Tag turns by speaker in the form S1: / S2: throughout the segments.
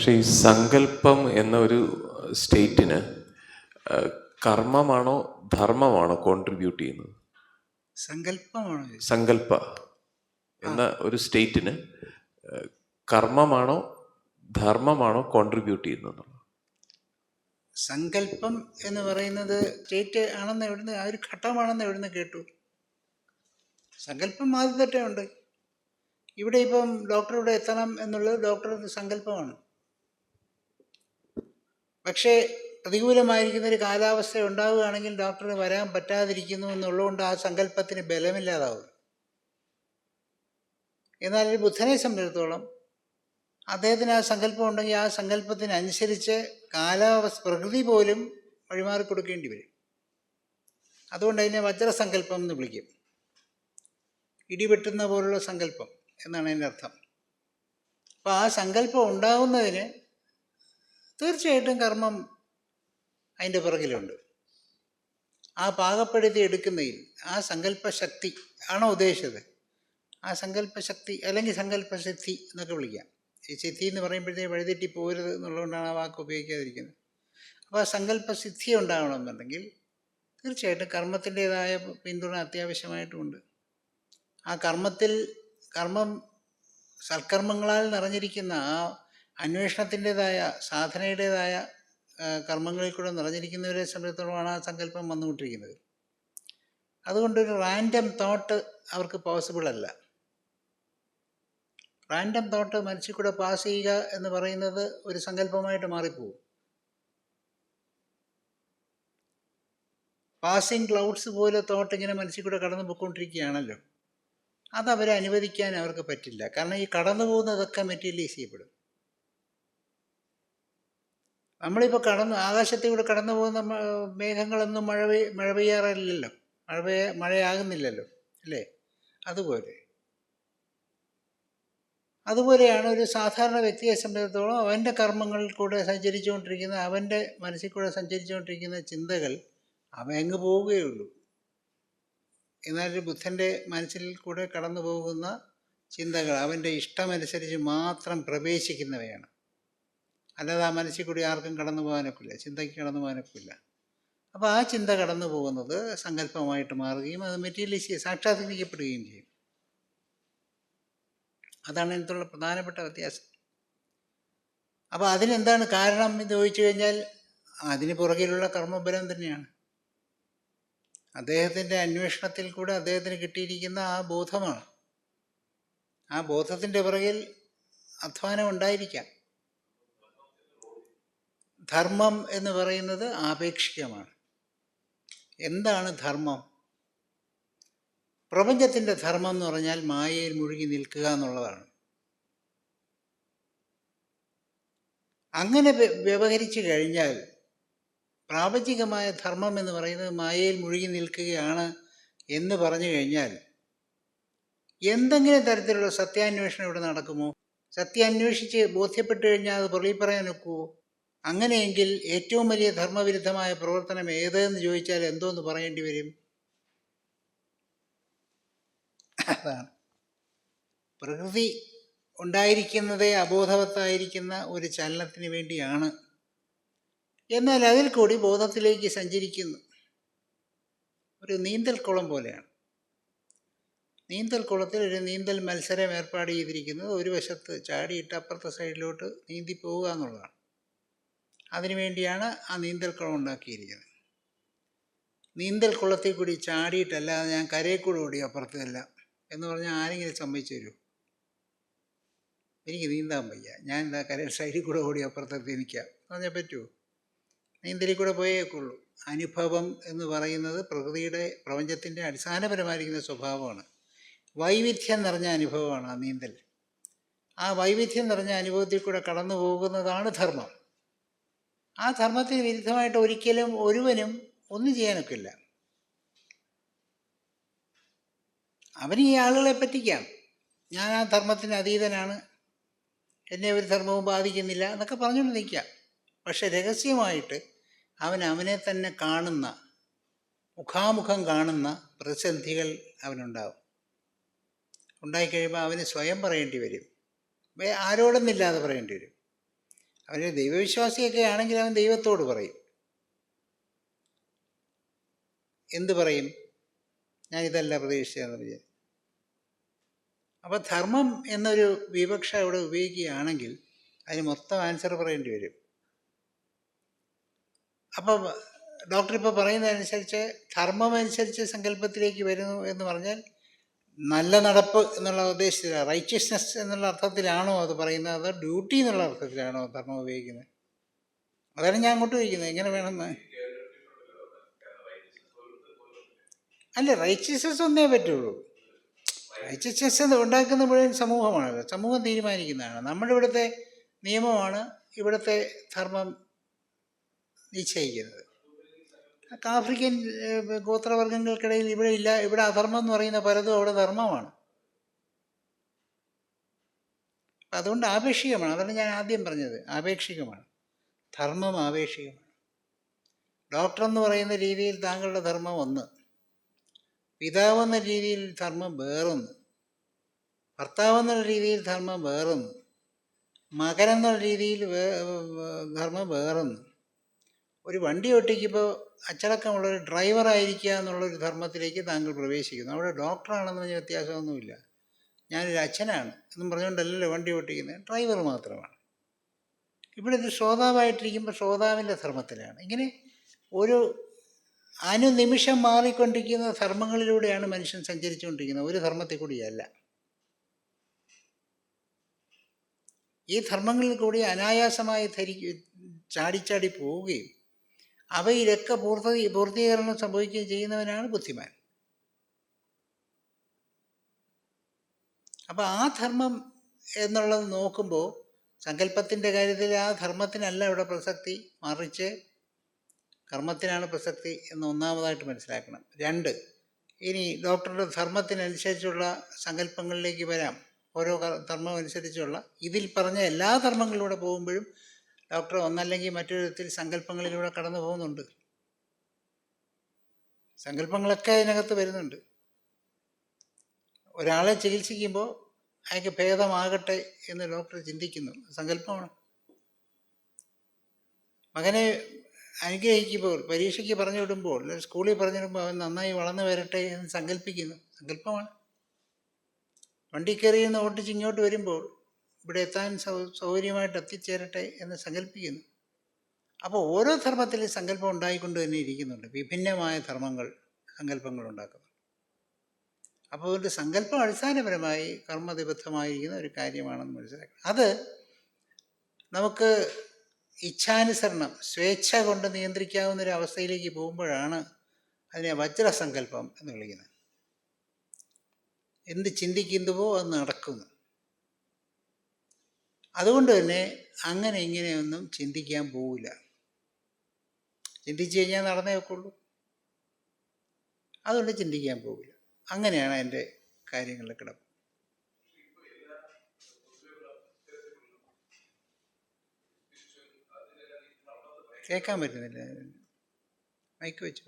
S1: പക്ഷേ ഈ സങ്കല്പം എന്ന ഒരു സ്റ്റേറ്റിന് കർമ്മമാണോ ധർമ്മമാണോ കോൺട്രിബ്യൂട്ട് ചെയ്യുന്നത്?
S2: സങ്കല്പമാണോ?
S1: സങ്കല്പ എന്ന ഒരു സ്റ്റേറ്റിന് കർമ്മമാണോ ധർമ്മമാണോ കോൺട്രിബ്യൂട്ട് ചെയ്യുന്നത്
S2: സങ്കല്പം എന്ന് പറയുന്നത് സ്റ്റേറ്റ് ആണെന്ന് എവിടുന്ന് ആ ഒരു ഘട്ടമാണെന്ന് എവിടുന്ന് കേട്ടു. സങ്കല്പം മാറി ഉണ്ട്. ഇവിടെ ഇപ്പം ഡോക്ടർ ഇവിടെ എത്തണം എന്നുള്ളത് ഡോക്ടർ സങ്കല്പമാണ്. പ്രതികൂലമായിരിക്കുന്ന ഒരു കാലാവസ്ഥ ഉണ്ടാവുകയാണെങ്കിൽ ഡോക്ടറിന് വരാൻ പറ്റാതിരിക്കുന്നു എന്നുള്ളതുകൊണ്ട് ആ സങ്കല്പത്തിന് ബലമില്ലാതാവും. എന്നാൽ ഒരു ബുദ്ധനെ സംബന്ധിച്ചിടത്തോളം അദ്ദേഹത്തിന് ആ സങ്കല്പം ഉണ്ടെങ്കിൽ ആ സങ്കല്പത്തിനനുസരിച്ച് കാലാവസ്ഥ പ്രകൃതി പോലും വഴിമാറി കൊടുക്കേണ്ടി വരും. അതുകൊണ്ട് അതിനെ വജ്രസങ്കല്പം എന്ന് വിളിക്കും. ഇടിവെട്ടുന്ന പോലുള്ള സങ്കല്പം എന്നാണ് അതിന്റെ അർത്ഥം. അപ്പോൾ ആ സങ്കല്പം ഉണ്ടാവുന്നതിന് തീർച്ചയായിട്ടും കർമ്മം അതിന്റെ പുറകിലുണ്ട്. ആ പാകപ്പെടുത്തി എടുക്കുന്നതിൽ ആ സങ്കല്പശക്തി ആണോ ഉദ്ദേശിച്ചത്? ആ സങ്കല്പശക്തി അല്ലെങ്കിൽ സങ്കല്പശക്തി എന്നൊക്കെ വിളിക്കാം. ഈ സിദ്ധി എന്ന് പറയുമ്പോഴത്തേക്ക് വഴിതെറ്റി പോരുത് എന്നുള്ളതുകൊണ്ടാണ് ആ വാക്ക് ഉപയോഗിക്കാതിരിക്കുന്നത്. അപ്പോൾ ആ സങ്കല്പസിദ്ധി ഉണ്ടാവണമെന്നുണ്ടെങ്കിൽ തീർച്ചയായിട്ടും കർമ്മത്തിന്റെതായ പിന്തുണ അത്യാവശ്യമായിട്ടുമുണ്ട് ആ കർമ്മത്തിൽ കർമ്മം സൽക്കർമ്മങ്ങളാൽ നിറഞ്ഞിരിക്കുന്ന ആ അന്വേഷണത്തിന്റെതായ സാധനയുടേതായ കർമ്മങ്ങളിൽ കൂടെ നിറഞ്ഞിരിക്കുന്നവരെ സംബന്ധിച്ചിടത്തോളമാണ് ആ സങ്കല്പം വന്നുകൊണ്ടിരിക്കുന്നത്. അതുകൊണ്ടൊരു റാൻഡം തോട്ട് അവർക്ക് പോസിബിൾ അല്ല. റാൻഡം തോട്ട് മനസ്സിൽ കൂടെ പാസ് ചെയ്യുക എന്ന് പറയുന്നത് ഒരു സങ്കല്പമായിട്ട് മാറിപ്പോവും പാസിങ് ക്ലൗഡ്സ് പോലെ തോട്ട് ഇങ്ങനെ മനസ്സിൽ കൂടെ കടന്നു പോയിക്കൊണ്ടിരിക്കുകയാണല്ലോ. അതവരെ അനുവദിക്കാൻ അവർക്ക് പറ്റില്ല. കാരണം ഈ കടന്നു പോകുന്നതൊക്കെ മെറ്റീരിയലൈസ് ചെയ്യപ്പെടും. നമ്മളിപ്പോൾ കടന്നു ആകാശത്തിലൂടെ കടന്നു പോകുന്ന മേഘങ്ങളൊന്നും മഴ പെയ് മഴ പെയ്യാറില്ലല്ലോ. മഴ പെയ്യ മഴയാകുന്നില്ലല്ലോ അല്ലേ? അതുപോലെ. അതുപോലെയാണ് ഒരു സാധാരണ വ്യക്തിയെ സംബന്ധിച്ചിടത്തോളം അവന്റെ കർമ്മങ്ങളിൽ കൂടെ സഞ്ചരിച്ചുകൊണ്ടിരിക്കുന്ന അവന്റെ മനസ്സിൽ കൂടെ സഞ്ചരിച്ചുകൊണ്ടിരിക്കുന്ന ചിന്തകൾ അവ അങ്ങ് പോവുകയുള്ളൂ. എന്നാൽ ബുദ്ധന്റെ മനസ്സിൽ കൂടെ കടന്നു പോകുന്ന ചിന്തകൾ അവന്റെ ഇഷ്ടമനുസരിച്ച് മാത്രം പ്രവേശിക്കുന്നവയാണ്. അല്ലാതെ ആ മനസ്സിൽ കൂടി ആർക്കും കടന്നു പോകാനൊക്കില്ല ചിന്തയ്ക്ക് കടന്നു പോകാനൊക്കില്ല. അപ്പോൾ ആ ചിന്ത കടന്നു പോകുന്നത് സങ്കല്പമായിട്ട് മാറുകയും അത് മെറ്റീരിയലൈസ് സാക്ഷാത്കരിക്കപ്പെടുകയും ചെയ്യും. അതാണ് ഇതിനുള്ള പ്രധാനപ്പെട്ട വ്യത്യാസം. അപ്പോൾ അതിനെന്താണ് കാരണം എന്ന് ചോദിച്ചു കഴിഞ്ഞാൽ അതിന് പുറകിലുള്ള കർമ്മബലം തന്നെയാണ്. അദ്ദേഹത്തിന്റെ അന്വേഷണത്തിൽ കൂടെ അദ്ദേഹത്തിന് കിട്ടിയിരിക്കുന്ന ആ ബോധമാണ്. ആ ബോധത്തിന്റെ പുറകിൽ അധ്വാനം ഉണ്ടായിരിക്കാം. ധർമ്മം എന്ന് പറയുന്നത് ആപേക്ഷികമാണ്. എന്താണ് ധർമ്മം? പ്രപഞ്ചത്തിന്റെ ധർമ്മം എന്ന് പറഞ്ഞാൽ മായയിൽ മുഴുകി നിൽക്കുക എന്നുള്ളതാണ്. അങ്ങനെ വ്യവഹരിച്ചു കഴിഞ്ഞാൽ പ്രാപഞ്ചികമായ ധർമ്മം എന്ന് പറയുന്നത് മായയിൽ മുഴുകി നിൽക്കുകയാണ് എന്ന് പറഞ്ഞു കഴിഞ്ഞാൽ എന്തെങ്കിലും തരത്തിലുള്ള സത്യാന്വേഷണം ഇവിടെ നടക്കുമോ? സത്യം അന്വേഷിച്ച് ബോധ്യപ്പെട്ട് കഴിഞ്ഞാൽ അത് പുറകിൽ പറയാൻ ഒക്കുമോ അങ്ങനെയെങ്കിൽ ഏറ്റവും വലിയ ധർമ്മവിരുദ്ധമായ പ്രവർത്തനം ഏതെന്ന് ചോദിച്ചാൽ എന്തോന്ന് പറയേണ്ടി വരും? അതാണ്. പ്രകൃതി ഉണ്ടായിരിക്കുന്നതേ അബോധവത്തായിരിക്കുന്ന ഒരു ചലനത്തിന് വേണ്ടിയാണ്. എന്നാൽ അതിൽ കൂടി ബോധത്തിലേക്ക് സഞ്ചരിക്കുന്നു. ഒരു നീന്തൽക്കുളം പോലെയാണ്. നീന്തൽക്കുളത്തിൽ ഒരു നീന്തൽ മത്സരം ഏർപ്പാട് ചെയ്തിരിക്കുന്നത് ഒരു വശത്ത് ചാടിയിട്ട് അപ്പുറത്തെ സൈഡിലോട്ട് നീന്തി പോവുക എന്നുള്ളതാണ്. അതിനുവേണ്ടിയാണ് ആ നീന്തൽക്കുളം ഉണ്ടാക്കിയിരിക്കുന്നത്. നീന്തൽക്കുളത്തിൽ കൂടി ചാടിയിട്ടല്ലാതെ ഞാൻ കരയിൽ കൂടെ ഓടി അപ്പുറത്തല്ല എന്ന് പറഞ്ഞാൽ ആരെങ്കിലും സമ്മതിച്ചു തരുമോ? എനിക്ക് നീന്താൻ വയ്യ. ഞാൻ എന്താ കരയിൽ സൈഡിൽ കൂടെ ഓടി അപ്പുറത്തെത്തി നിൽക്കാം പറഞ്ഞാൽ പറ്റുമോ? നീന്തലിൽ കൂടെ പോയേക്കുള്ളൂ അനുഭവം എന്ന് പറയുന്നത് പ്രകൃതിയുടെ പ്രപഞ്ചത്തിന്റെ അടിസ്ഥാനപരമായിരിക്കുന്ന സ്വഭാവമാണ്. വൈവിധ്യം നിറഞ്ഞ അനുഭവമാണ് ആ നീന്തൽ. ആ വൈവിധ്യം നിറഞ്ഞ അനുഭവത്തിൽ കൂടെ കടന്നു പോകുന്നതാണ് ധർമ്മം. ആ ധർമ്മത്തിന് വിരുദ്ധമായിട്ട് ഒരിക്കലും ഒരുവനും ഒന്നും ചെയ്യാനൊക്കില്ല അവന് ഈ ആളുകളെ പറ്റിക്കാം. ഞാൻ ആ ധർമ്മത്തിന് അതീതനാണ്. എന്നെ ഒരു ധർമ്മവും ബാധിക്കുന്നില്ല എന്നൊക്കെ പറഞ്ഞുകൊണ്ട് നിൽക്കാം. പക്ഷെ രഹസ്യമായിട്ട് അവൻ അവനെ തന്നെ കാണുന്ന മുഖാമുഖം കാണുന്ന പ്രതിസന്ധികൾ അവനുണ്ടാവും. ഉണ്ടായിക്കഴിയുമ്പോൾ അവന് സ്വയം പറയേണ്ടി വരും. ആരോടൊന്നില്ലാതെ പറയേണ്ടി വരും. അവന് ദൈവവിശ്വാസിയൊക്കെ ആണെങ്കിൽ അവൻ ദൈവത്തോട് പറയും. എന്ത് പറയും? ഞാൻ ഇതല്ല പ്രതീക്ഷിച്ചതെന്ന് വിചാരിച്ചു അപ്പോൾ ധർമ്മം എന്നൊരു വിവക്ഷ ഇവിടെ ഉപയോഗിക്കുകയാണെങ്കിൽ അതിന് മൊത്തം ആൻസർ പറയേണ്ടി വരും. അപ്പോൾ ഡോക്ടർ ഇപ്പോൾ പറയുന്നതനുസരിച്ച് ധർമ്മം അനുസരിച്ച് സങ്കല്പത്തിലേക്ക് വരുന്നു എന്ന് പറഞ്ഞാൽ നല്ല നടപ്പ് എന്നുള്ള ഉദ്ദേശത്തിൽ റൈറ്റ്യസ്നെസ് എന്നുള്ള അർത്ഥത്തിലാണോ അത് പറയുന്നത്? അതോ ഡ്യൂട്ടി എന്നുള്ള അർത്ഥത്തിലാണോ ധർമ്മം ഉപയോഗിക്കുന്നത്? അതാണ് ഞാൻ അങ്ങോട്ട് ചോദിക്കുന്നത്. എങ്ങനെ വേണമെന്ന് അല്ല റൈറ്റ്യസ്നെസ് ഒന്നേ പറ്റുള്ളൂ. റൈറ്റ്യസ്നെസ് ഉണ്ടാക്കുന്ന മുഴുവൻ സമൂഹമാണത്. സമൂഹം തീരുമാനിക്കുന്നതാണ്. നമ്മുടെ ഇവിടുത്തെ നിയമമാണ് ഇവിടുത്തെ ധർമ്മം നിശ്ചയിക്കുന്നത്. ആഫ്രിക്കൻ ഗോത്രവർഗങ്ങൾക്കിടയിൽ ഇവിടെ ഇല്ല. ഇവിടെ അധർമ്മം എന്ന് പറയുന്ന പലതും അവിടെ ധർമ്മമാണ്. അതുകൊണ്ട് ആപേക്ഷികമാണ്. അതാണ് ഞാൻ ആദ്യം പറഞ്ഞത്. ആപേക്ഷികമാണ്. ധർമ്മം ആപേക്ഷികമാണ്. ഡോക്ടർ എന്ന് പറയുന്ന രീതിയിൽ താങ്കളുടെ ധർമ്മം ഒന്ന്. പിതാവ് എന്ന രീതിയിൽ ധർമ്മം വേറൊന്ന്. ഭർത്താവ് എന്നുള്ള രീതിയിൽ ധർമ്മം വേറൊന്ന്. മകൻ എന്നുള്ള രീതിയിൽ ധർമ്മം വേറൊന്ന്. ഒരു വണ്ടി ഓട്ടിക്കുമ്പോൾ അച്ചടക്കമുള്ള ഒരു ഡ്രൈവറായിരിക്കുക എന്നുള്ളൊരു ധർമ്മത്തിലേക്ക് താങ്കൾ പ്രവേശിക്കുന്നു. അവിടെ ഡോക്ടറാണെന്ന് പറഞ്ഞ വ്യത്യാസമൊന്നുമില്ല. ഞാനൊരു അച്ഛനാണ് എന്നും പറഞ്ഞുകൊണ്ടല്ലല്ലോ വണ്ടി ഓട്ടിക്കുന്നത്. ഡ്രൈവർ മാത്രമാണ്. ഇവിടെ ഇത് ശ്രോതാവായിട്ടിരിക്കുമ്പോൾ ശ്രോതാവിന്റെ ധർമ്മത്തിലാണ്. ഇങ്ങനെ ഒരു അനുനിമിഷം മാറിക്കൊണ്ടിരിക്കുന്ന ധർമ്മങ്ങളിലൂടെയാണ് മനുഷ്യൻ സഞ്ചരിച്ചുകൊണ്ടിരിക്കുന്നത്. ഒരു ധർമ്മത്തിൽ കൂടിയല്ല. ഈ ധർമ്മങ്ങളിൽ കൂടി അനായാസമായി ധരി ചാടിച്ചാടി പോവുകയും അവയിലൊക്കെ പൂർത്തി പൂർത്തീകരണം സംഭവിക്കുകയും ചെയ്യുന്നവനാണ് ബുദ്ധിമാൻ. അപ്പോൾ ആ ധർമ്മം എന്നുള്ളത് നോക്കുമ്പോൾ സങ്കല്പത്തിന്റെ കാര്യത്തിൽ ആ ധർമ്മത്തിനല്ല ഇവിടെ പ്രസക്തി. മറിച്ച് കർമ്മത്തിനാണ് പ്രസക്തി എന്ന് ഒന്നാമതായിട്ട് മനസ്സിലാക്കണം. രണ്ട് ഇനി ഡോക്ടറുടെ ധർമ്മത്തിനനുസരിച്ചുള്ള സങ്കല്പങ്ങളിലേക്ക് വരാം. ഓരോ ധർമ്മം അനുസരിച്ചുള്ള ഇതിൽ പറഞ്ഞ എല്ലാ ധർമ്മങ്ങളിലൂടെ പോകുമ്പോഴും ഡോക്ടർ ഒന്നല്ലെങ്കിൽ മറ്റൊരു വിധത്തിൽ സങ്കല്പങ്ങളിലൂടെ കടന്നു പോകുന്നുണ്ട്. സങ്കല്പങ്ങളൊക്കെ അതിനകത്ത് വരുന്നുണ്ട്. ഒരാളെ ചികിത്സിക്കുമ്പോൾ അയാൾക്ക് ഭേദമാകട്ടെ എന്ന് ഡോക്ടർ ചിന്തിക്കുന്നു. സങ്കല്പമാണ്. മകനെ അനുഗ്രഹിക്കുമ്പോൾ പരീക്ഷയ്ക്ക് പറഞ്ഞു വിടുമ്പോൾ സ്കൂളിൽ പറഞ്ഞു വിടുമ്പോൾ അവൻ നന്നായി വളർന്നു വരട്ടെ എന്ന് സങ്കല്പിക്കുന്നു. സങ്കല്പമാണ്. വണ്ടി കയറി നിന്ന് ഓട്ടിച്ച് ഇങ്ങോട്ട് വരുമ്പോൾ ഇവിടെ എത്താൻ സൗ സൗകര്യമായിട്ട് എത്തിച്ചേരട്ടെ എന്ന് സങ്കല്പിക്കുന്നു അപ്പോൾ ഓരോ ധർമ്മത്തിലും സങ്കല്പം ഉണ്ടായിക്കൊണ്ട് തന്നെ ഇരിക്കുന്നുണ്ട്. വിഭിന്നമായ ധർമ്മങ്ങൾ സങ്കല്പങ്ങൾ ഉണ്ടാക്കുന്നു അപ്പോൾ ഒരു സങ്കല്പം അടിസ്ഥാനപരമായി കർമ്മനിബദ്ധമായിരിക്കുന്ന ഒരു കാര്യമാണെന്ന് മനസ്സിലാക്കണം. അത് നമുക്ക് ഇച്ഛാനുസരണം സ്വേച്ഛ കൊണ്ട് നിയന്ത്രിക്കാവുന്ന ഒരു അവസ്ഥയിലേക്ക് പോകുമ്പോഴാണ് അതിനെ വജ്രസങ്കല്പം എന്ന് വിളിക്കുന്നത്. എന്ത് ചിന്തിക്കുന്നുവോ അത് അതുകൊണ്ട് തന്നെ അങ്ങനെ ഇങ്ങനെയൊന്നും ചിന്തിക്കാൻ പോവില്ല. ചിന്തിച്ചു കഴിഞ്ഞാൽ നടന്നേ വെക്കുള്ളൂ അതുകൊണ്ട് ചിന്തിക്കാൻ പോവില്ല. അങ്ങനെയാണ് എന്റെ കാര്യങ്ങളിൽ കിടപ്പ്. കേൾക്കാൻ പറ്റുന്നില്ല. മൈക്ക് വെച്ച്.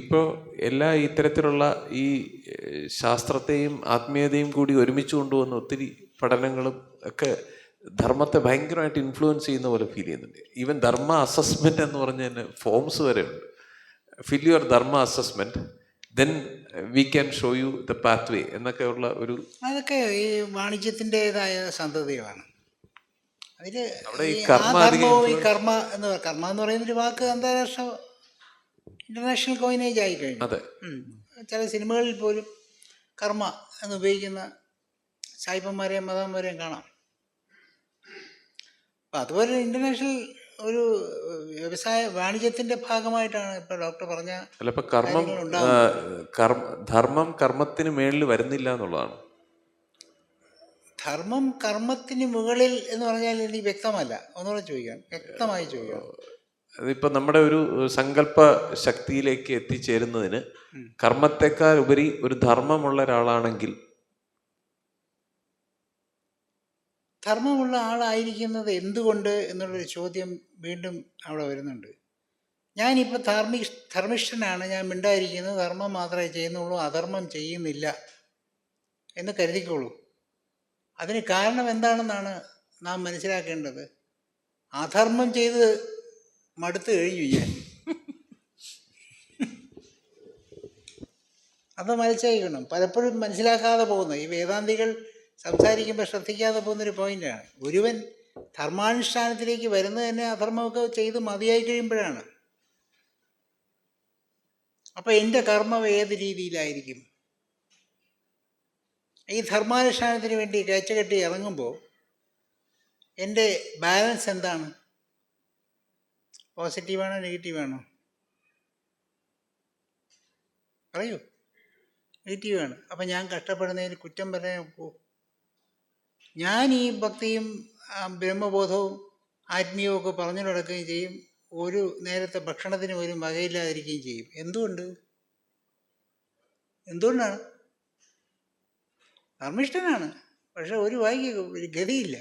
S1: ഇപ്പോൾ എല്ലാ ഇത്തരത്തിലുള്ള ഈ ശാസ്ത്രത്തെയും ആത്മീയതയും കൂടി ഒരുമിച്ച് കൊണ്ടുവന്ന ഒത്തിരി പഠനങ്ങളും ഒക്കെ ധർമ്മത്തെ ഭയങ്കരമായിട്ട് ഇൻഫ്ലുവൻസ് ചെയ്യുന്ന പോലെ ഫീൽ ചെയ്യുന്നുണ്ട്. ഈവൻ ധർമ്മ അസസ്മെന്റ് എന്ന് പറഞ്ഞ ഫോംസ് വരെ ഉണ്ട്. Fill your dharma assessment then we can show you the path way എന്നൊക്കെയുള്ള ഒരു
S2: അതൊക്കെ ഈ വാണിജ്യത്തിന്റെതായ സന്തതിയാണ് അതിൽ
S1: ഈ
S2: ഈ
S1: കർമ്മ
S2: എന്ന് കർമ്മ എന്ന് പറയുന്ന ഒരു വാക്ക് അന്താരാഷ്ട്ര ഇന്റർനാഷണൽ കോയിനേജ് ആയി കഴിഞ്ഞു.
S1: അതെ.
S2: ചില സിനിമകളിൽ പോലും കർമ്മ എന്ന് ഉപയോഗിക്കുന്ന സായിപ്പന്മാരെയും മതന്മാരെയും കാണാം. അപ്പം അതുപോലെ ഇന്റർനാഷണൽ ഒരു വ്യവസായ വാണിജ്യത്തിന്റെ ഭാഗമായിട്ടാണ് ഇപ്പൊ ഡോക്ടർ പറഞ്ഞ
S1: അല്ല ഇപ്പൊ കർമ്മം ധർമ്മം കർമ്മത്തിന് മേളിൽ വരുന്നില്ല എന്നുള്ളതാണ്.
S2: ധർമ്മം കർമ്മത്തിന് മുകളിൽ എന്ന് പറഞ്ഞാൽ എനിക്ക് വ്യക്തമല്ല. ഒന്നുകൂടെ ചോദിക്കാം. വ്യക്തമായി ചോദിക്കാം.
S1: അതിപ്പോ നമ്മുടെ ഒരു സങ്കല്പ ശക്തിയിലേക്ക് എത്തിച്ചേരുന്നതിന് കർമ്മത്തെക്കാൾ ഉപരി ഒരു ധർമ്മമുള്ള ഒരാളാണെങ്കിൽ
S2: ധർമ്മമുള്ള ആളായിരിക്കുന്നത് എന്തുകൊണ്ട് എന്നുള്ളൊരു ചോദ്യം വീണ്ടും അവിടെ വരുന്നുണ്ട്. ഞാനിപ്പോൾ ധാർമ്മി ധർമ്മിഷ്ഠനാണ്. ഞാൻ മിണ്ടായിരിക്കുന്നത് ധർമ്മം മാത്രമേ ചെയ്യുന്നുള്ളൂ. അധർമ്മം ചെയ്യുന്നില്ല എന്ന് കരുതിക്കോളൂ. അതിന് കാരണം എന്താണെന്നാണ് നാം മനസ്സിലാക്കേണ്ടത്. അധർമ്മം ചെയ്ത് മടുത്തു കഴിഞ്ഞു ഞാൻ. അത് മനസ്സിലാക്കണം പലപ്പോഴും മനസ്സിലാക്കാതെ പോകുന്നു ഈ വേദാന്തികൾ സംസാരിക്കുമ്പോൾ ശ്രദ്ധിക്കാതെ പോകുന്നൊരു പോയിന്റാണ് ഗുരുവൻ ധർമാനുഷ്ഠാനത്തിലേക്ക് വരുന്നത് തന്നെ അധർമ്മമൊക്കെ ചെയ്ത് മതിയായി കഴിയുമ്പോഴാണ്. അപ്പോൾ എന്റെ കർമ്മം ഏത് രീതിയിലായിരിക്കും? ഈ ധർമാനുഷ്ഠാനത്തിന് വേണ്ടി കയച്ചകെട്ടി ഇറങ്ങുമ്പോൾ എന്റെ ബാലൻസ് എന്താണ്? പോസിറ്റീവാണോ നെഗറ്റീവാണോ പറയൂ. നെഗറ്റീവാണ് അപ്പം ഞാൻ കഷ്ടപ്പെടുന്നതിന് കുറ്റം പറയാൻ ഞാൻ ഈ ഭക്തിയും ബ്രഹ്മബോധവും ആത്മീയവും ഒക്കെ പറഞ്ഞു നടക്കുകയും ചെയ്യും. ഒരു നേരത്തെ ഭക്ഷണത്തിന് പോലും വകയില്ലാതിരിക്കുകയും ചെയ്യും. എന്തുകൊണ്ട്? എന്തുകൊണ്ടാണ്? ധർമ്മിഷ്ഠനാണ് പക്ഷെ ഒരു വായിക്ക് ഒരു ഗതിയില്ല.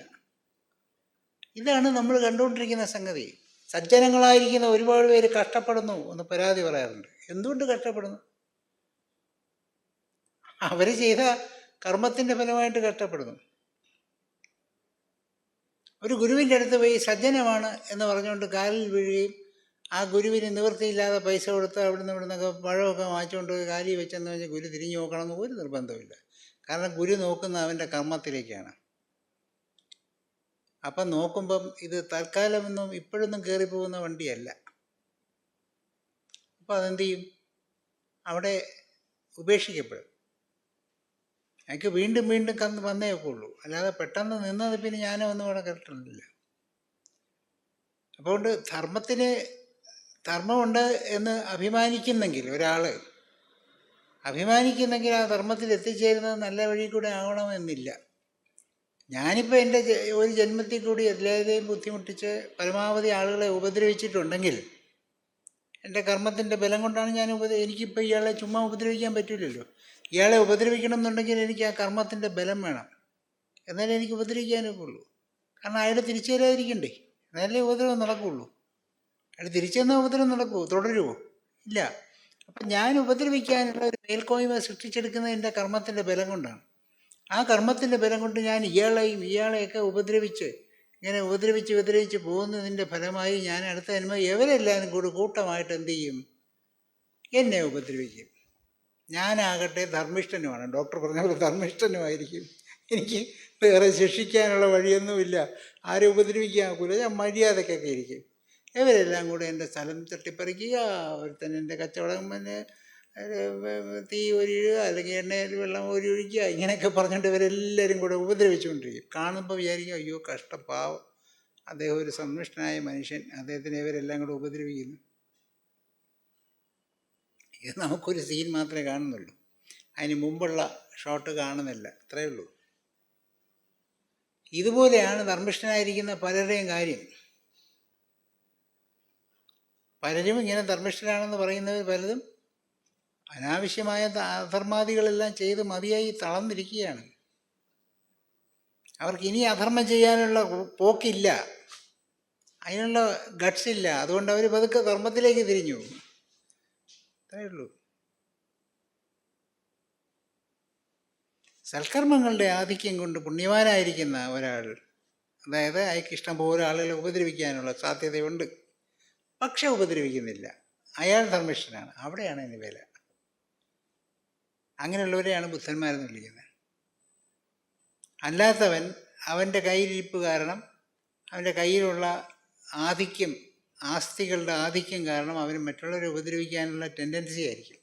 S2: ഇതാണ് നമ്മൾ കണ്ടുകൊണ്ടിരിക്കുന്ന സംഗതി. സജ്ജനങ്ങളായിരിക്കുന്ന ഒരുപാട് പേര് കഷ്ടപ്പെടുന്നു എന്ന് പരാതി പറയാറുണ്ട്. എന്തുകൊണ്ട് കഷ്ടപ്പെടുന്നു? അവർ ചെയ്ത കർമ്മത്തിന്റെ ഫലമായിട്ട് കഷ്ടപ്പെടുന്നു. ഒരു ഗുരുവിന്റെ അടുത്ത് പോയി സജ്ജനമാണ് എന്ന് പറഞ്ഞുകൊണ്ട് കാലിൽ വീഴുകയും ആ ഗുരുവിന് നിവൃത്തിയില്ലാതെ പൈസ കൊടുത്ത് അവിടുന്ന് ഇവിടുന്നൊക്കെ പഴമൊക്കെ വാങ്ങിച്ചുകൊണ്ട് കാലി വെച്ചെന്ന് വെച്ചാൽ ഗുരു തിരിഞ്ഞു നോക്കണമെന്ന് ഒരു നിർബന്ധമില്ല കാരണം ഗുരു നോക്കുന്ന അവന്റെ കർമ്മത്തിലേക്കാണ്. അപ്പം നോക്കുമ്പം ഇത് തൽക്കാലമൊന്നും ഇപ്പോഴൊന്നും കയറിപ്പോകുന്ന വണ്ടിയല്ല. അപ്പോൾ അതെന്ത് ചെയ്യും? അവിടെ ഉപേക്ഷിക്കപ്പെടും. എനിക്ക് വീണ്ടും വീണ്ടും കന്ന് വന്നേ ഒക്കുള്ളൂ അല്ലാതെ പെട്ടെന്ന് നിന്നത് പിന്നെ ഞാനും ഒന്നും ഇവിടെ കേട്ടിട്ടില്ല അതുകൊണ്ട് ധർമ്മത്തിന് ധർമ്മമുണ്ട് എന്ന് അഭിമാനിക്കുന്നെങ്കിൽ ഒരാൾ അഭിമാനിക്കുന്നെങ്കിൽ ആ ധർമ്മത്തിൽ എത്തിച്ചേരുന്നത് നല്ല വഴി കൂടെ ആവണമെന്നില്ല. ഞാനിപ്പോൾ എന്റെ ഒരു ജന്മത്തിൽ കൂടി എല്ലാവരെയും ബുദ്ധിമുട്ടിച്ച് പരമാവധി ആളുകളെ ഉപദ്രവിച്ചിട്ടുണ്ടെങ്കിൽ എന്റെ കർമ്മത്തിന്റെ ബലം കൊണ്ടാണ് ഞാൻ ഉപദ്ര എനിക്കിപ്പോൾ ഇയാളെ ചുമ്മാ ഉപദ്രവിക്കാൻ പറ്റില്ലല്ലോ ഇയാളെ ഉപദ്രവിക്കണം എന്നുണ്ടെങ്കിൽ എനിക്ക് ആ കർമ്മത്തിന്റെ ബലം വേണം. എന്നാലേ എനിക്ക് ഉപദ്രവിക്കാനൊക്കെ ഉള്ളൂ. കാരണം അയാൾ തിരിച്ചു വരാതിരിക്കണ്ടേ എന്നാലേ ഉപദ്രവം നടക്കുകയുള്ളൂ അയാൾ തിരിച്ചു തന്നാൽ ഉപദ്രവം നടക്കുമോ തുടരുമോ ഇല്ല. അപ്പം ഞാൻ ഉപദ്രവിക്കാനുള്ള ഒരു മേൽക്കോയ്മ സൃഷ്ടിച്ചെടുക്കുന്നത് എന്റെ കർമ്മത്തിന്റെ ബലം കൊണ്ടാണ്. ആ കർമ്മത്തിന്റെ ബലം കൊണ്ട് ഞാൻ ഇയാളെയും ഇയാളെയൊക്കെ ഉപദ്രവിച്ച് ഇങ്ങനെ ഉപദ്രവിച്ച് ഉപദ്രവിച്ച് പോകുന്നതിന്റെ ഫലമായി ഞാൻ അടുത്ത ജന്മം എവരെല്ലാവരും കൂടെ കൂട്ടമായിട്ട് എന്ത് ചെയ്യും? എന്നെ ഉപദ്രവിക്കും. ഞാനാകട്ടെ ധർമ്മിഷ്ഠനുമാണ്. ഡോക്ടർ പറഞ്ഞ പോലെ ധർമ്മിഷ്ഠനുമായിരിക്കും. എനിക്ക് വേറെ ശിക്ഷിക്കാനുള്ള വഴിയൊന്നുമില്ല. ആരും ഉപദ്രവിക്കാൻ ഒക്കില്ല ഞാൻ മര്യാദക്കൊക്കെ ഇരിക്കും. ഇവരെല്ലാം കൂടെ എന്റെ സ്ഥലം തട്ടിപ്പറിക്കുക. ഒരുത്തൻ എന്റെ കച്ചവടം പിന്നെ തീ ഒരിഴുക അല്ലെങ്കിൽ എണ്ണയിൽ വെള്ളം ഒരു ഒഴിക്കുക ഇങ്ങനെയൊക്കെ പറഞ്ഞിട്ട് ഇവരെല്ലാവരും കൂടെ ഉപദ്രവിച്ചുകൊണ്ടിരിക്കും. കാണുമ്പോൾ വിചാരിക്കും അയ്യോ കഷ്ടപ്പാവം അദ്ദേഹം ഒരു സന്തുഷ്ടനായ മനുഷ്യൻ. അദ്ദേഹത്തിനെ ഇവരെല്ലാം കൂടെ ഉപദ്രവിക്കുന്നു. ഇത് നമുക്കൊരു സീൻ മാത്രമേ കാണുന്നുള്ളൂ. അതിന് മുമ്പുള്ള ഷോട്ട് കാണുന്നില്ല. അത്രയേ ഉള്ളൂ. ഇതുപോലെയാണ് ധർമ്മിഷ്ഠനായിരിക്കുന്ന പലരുടെയും കാര്യം. പലരും ഇങ്ങനെ ധർമ്മിഷ്ഠരാണെന്ന് പറയുന്നവർ പലതും അനാവശ്യമായ അധർമാദികളെല്ലാം ചെയ്ത് മതിയായി തളർന്നിരിക്കുകയാണ്. അവർക്ക് ഇനി അധർമ്മം ചെയ്യാനുള്ള പോക്കില്ല. അതിനുള്ള ഗട്ട്സ് ഇല്ല. അതുകൊണ്ട് അവർ പതുക്കെ ധർമ്മത്തിലേക്ക് തിരിഞ്ഞു അത്രേ ഉള്ളൂ സൽക്കർമ്മങ്ങളുടെ ആധിക്യം കൊണ്ട് പുണ്യവാനായിരിക്കുന്ന ഒരാൾ അതായത് അയാൾക്ക് ഇഷ്ടം പോലെ ആളുകളെ ഉപദ്രവിക്കാനുള്ള സാധ്യതയുണ്ട്. പക്ഷെ ഉപദ്രവിക്കുന്നില്ല. അയാൾ ധർമ്മിഷ്ഠനാണ്. അവിടെയാണ് അതിന് വില. അങ്ങനെയുള്ളവരെയാണ് ബുദ്ധന്മാരെന്ന് വിളിക്കുന്നത്. അല്ലാത്തവൻ അവന്റെ കയ്യിലിരിപ്പ് കാരണം അവന്റെ കയ്യിലുള്ള ആധിക്യം ആസ്തികളുടെ ആധിക്യം കാരണം അവർ മറ്റുള്ളവരെ ഉപദ്രവിക്കാനുള്ള ടെൻഡൻസി ആയിരിക്കും.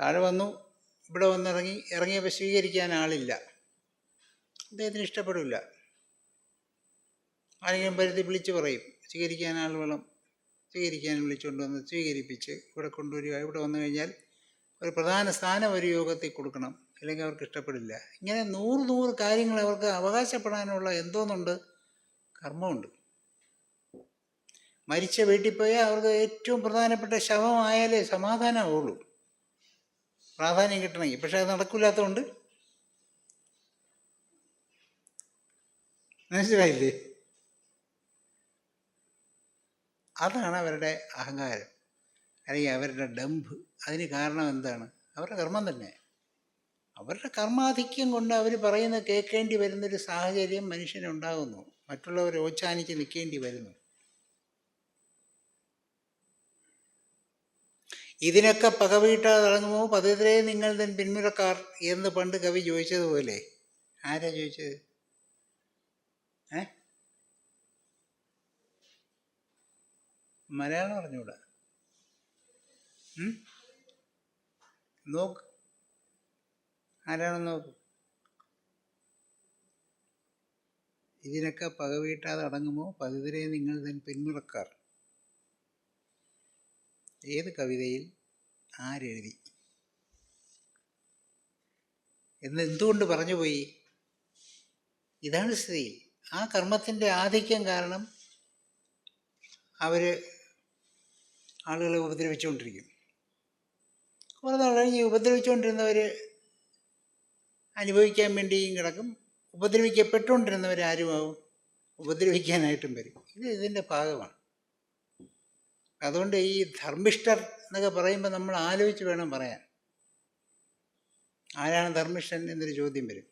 S2: താഴെ വന്നു ഇവിടെ വന്നിറങ്ങി ഇറങ്ങിയപ്പോൾ സ്വീകരിക്കാൻ ആളില്ല. അദ്ദേഹത്തിന് ഇഷ്ടപ്പെടില്ല. ആരെങ്കിലും പരിധി വിളിച്ച് പറയും സ്വീകരിക്കാൻ ആൾ വേണം സ്വീകരിക്കാൻ വിളിച്ചുകൊണ്ട് വന്ന് സ്വീകരിപ്പിച്ച് ഇവിടെ കൊണ്ടുവരിക. ഇവിടെ വന്നു കഴിഞ്ഞാൽ ഒരു പ്രധാന സ്ഥാനം ഒരു യോഗത്തിൽ കൊടുക്കണം അല്ലെങ്കിൽ അവർക്ക് ഇഷ്ടപ്പെടില്ല. ഇങ്ങനെ നൂറ് നൂറ് കാര്യങ്ങൾ അവർക്ക് അവകാശപ്പെടാനുള്ള എന്തോന്നുണ്ട്? കർമ്മമുണ്ട്. മരിച്ച വീട്ടിൽ പോയാൽ അവർക്ക് ഏറ്റവും പ്രധാനപ്പെട്ട ശവമായാലേ സമാധാനമാവുള്ളൂ പ്രാധാന്യം കിട്ടണമെങ്കിൽ. പക്ഷെ അത് നടക്കില്ലാത്തതുകൊണ്ട്. മനസ്സിലായില്ലേ? അതാണ് അവരുടെ അഹങ്കാരം. അല്ലെങ്കിൽ അവരുടെ ഡംഭ്. അതിന് കാരണം എന്താണ്? അവരുടെ കർമ്മം തന്നെ. അവരുടെ കർമാധിക്യം കൊണ്ട് അവർ പറയുന്ന കേൾക്കേണ്ടി വരുന്നൊരു സാഹചര്യം മനുഷ്യനുണ്ടാകുന്നു. മറ്റുള്ളവർ ഓച്ചാനിച്ച് നിൽക്കേണ്ടി വരുന്നു. ഇതിനൊക്കെ പകവീട്ടാതെ ഇറങ്ങുമോ പതിതരെ നിങ്ങൾ തൻ പിന്മുറക്കാർ എന്ന് പണ്ട് കവി ചോദിച്ചതുപോലെ. ആരാ ചോദിച്ചത്? ഏ? മലയാളം പറഞ്ഞുകൂടാ? നോക്ക്. ആരാണെന്ന് നോക്ക്. ഇതിനൊക്കെ പകവീട്ടാതെ അടങ്ങുമോ പതിതരെ നിങ്ങൾ തൻ പിന്മുറക്കാർ ഏത് കവിതയിൽ ആരെഴുതി? എന്ന് എന്തുകൊണ്ട് പറഞ്ഞു പോയി? ഇതാണ് സ്ഥിതി. ആ കർമ്മത്തിന്റെ ആധിക്യം കാരണം അവർ ആളുകളെ ഉപദ്രവിച്ചുകൊണ്ടിരിക്കും. കുറേ നാൾ കഴിഞ്ഞ് ഉപദ്രവിച്ചുകൊണ്ടിരുന്നവർ അനുഭവിക്കാൻ വേണ്ടിയും കിടക്കും. ഉപദ്രവിക്കപ്പെട്ടുകൊണ്ടിരുന്നവർ ആരുമാവും ഉപദ്രവിക്കാനായിട്ടും വരും. ഇത് ഇതിന്റെ ഭാഗമാണ്. അതുകൊണ്ട് ഈ ധർമ്മിഷ്ഠർ എന്നൊക്കെ പറയുമ്പോൾ നമ്മൾ ആലോചിച്ച് വേണം പറയാൻ. ആരാണ് ധർമ്മിഷ്ഠൻ എന്നൊരു ചോദ്യം വരും.